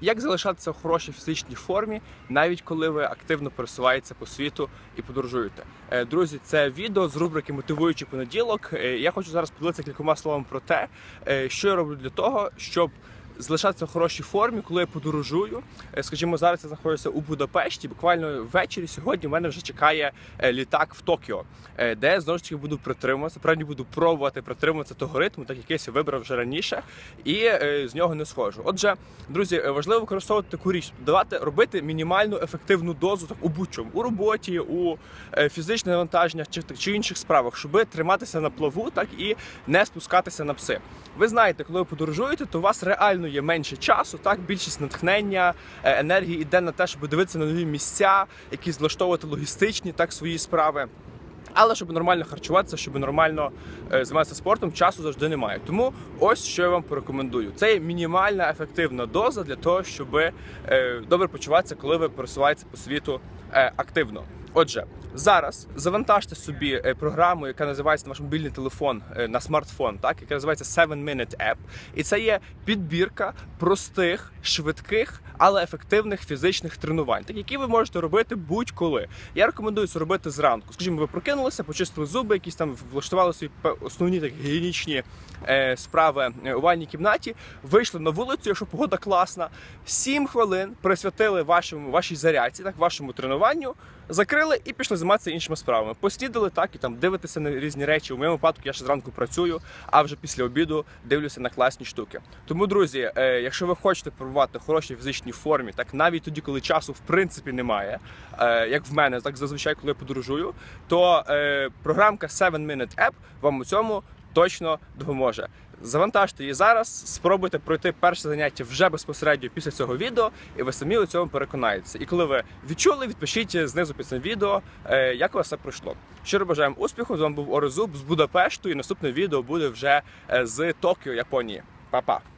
Як залишатися в хорошій фізичній формі, навіть коли ви активно пересуваєтеся по світу і подорожуєте. Е, Друзі, це відео з рубрики Мотивуючий понеділок. Е, Я хочу зараз поділитися кількома словами про те, е, що я роблю для того, щоб залишатися в хорошій формі, коли я подорожую. Е, Скажімо, зараз я знаходжуся у Будапешті. Буквально ввечері сьогодні в мене вже чекає е, літак в Токіо, е, де я знову ж таки буду притримуватися. Правді буду пробувати притримуватися того ритму, так якийсь я вибрав вже раніше, і з нього не схожу. Отже, друзі, важливо використовувати таку річ, давати робити мінімальну ефективну дозу так у будь-чому у роботі, у фізичних навантаженнях чи, чи інших справах, щоб триматися на плаву, так і не спускатися на пси. Ви знаєте, коли ви подорожуєте, то у вас реально є менше часу, так більшість натхнення, е, енергії йде на те, щоб дивитися на нові місця, якісь влаштовувати логістичні так свої справи. Але щоб нормально харчуватися, щоб нормально е, займатися спортом, часу завжди немає. Тому ось що я вам порекомендую. Це є мінімальна ефективна доза для того, щоб е, добре почуватися, коли ви пересуваєтеся по світу активно. Отже, зараз завантажте собі е, програму, яка називається на ваш мобільний телефон е, на смартфон, так яка називається 7 Minute App. І це є підбірка простих, швидких, але ефективних фізичних тренувань, так які ви можете робити будь-коли. Я рекомендую це робити зранку. Скажімо, ви прокинулися, почистили зуби, якісь там влаштували свої основні так гігієнічні е, справи у ванній кімнаті. Вийшли на вулицю, якщо погода класна. 7 хвилин присвятили вашому вашій зарядці, так вашому тренуванню. Закрили і пішли займатися іншими справами. Поснідали так і там дивитися на різні речі. У моєму випадку я ще зранку працюю, а вже після обіду дивлюся на класні штуки. Тому, друзі, е, якщо ви хочете пробувати хорошій фізичній формі, так навіть тоді, коли часу в принципі немає, е, як в мене, так зазвичай, коли я подорожую, то е, програмка 7 Minute App вам у цьому точно допоможе. Завантажте її зараз, спробуйте пройти перше заняття вже безпосередньо після цього відео, і ви самі у цьому переконаєтеся. І коли ви відчули, відпишіть знизу під цим відео, е, як у вас все пройшло. Щиро бажаємо успіху. З вами був Орезуб з Будапешту, і наступне відео буде вже е, з Токіо, Японії. Па-па!